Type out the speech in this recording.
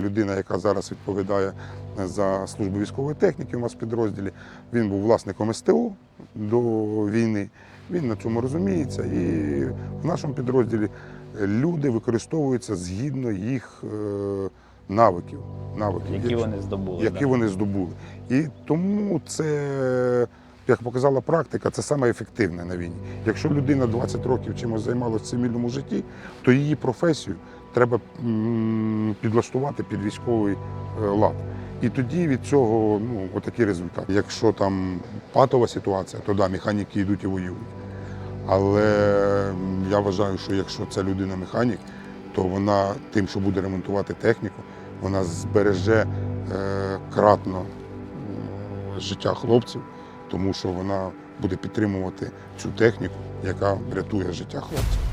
Людина, яка зараз відповідає за службу військової техніки у нас в підрозділі, він був власником СТО до війни. Він на цьому розуміється. І в нашому підрозділі люди використовуються згідно їх е, навиків, навиків Які вони здобули. які да. вони здобули. І тому це, як показала практика, це саме ефективне на війні. Якщо людина 20 років чимось займалася в цивільному житті, то її професію треба підлаштувати під військовий е, лад. І тоді від цього ну, отакий результат. Якщо там патова ситуація, то да, механіки йдуть і воюють. Але я вважаю, що якщо ця людина механік, то вона тим, що буде ремонтувати техніку, вона збереже е, кратно життя хлопців, тому що вона буде підтримувати цю техніку, яка врятує життя хлопців.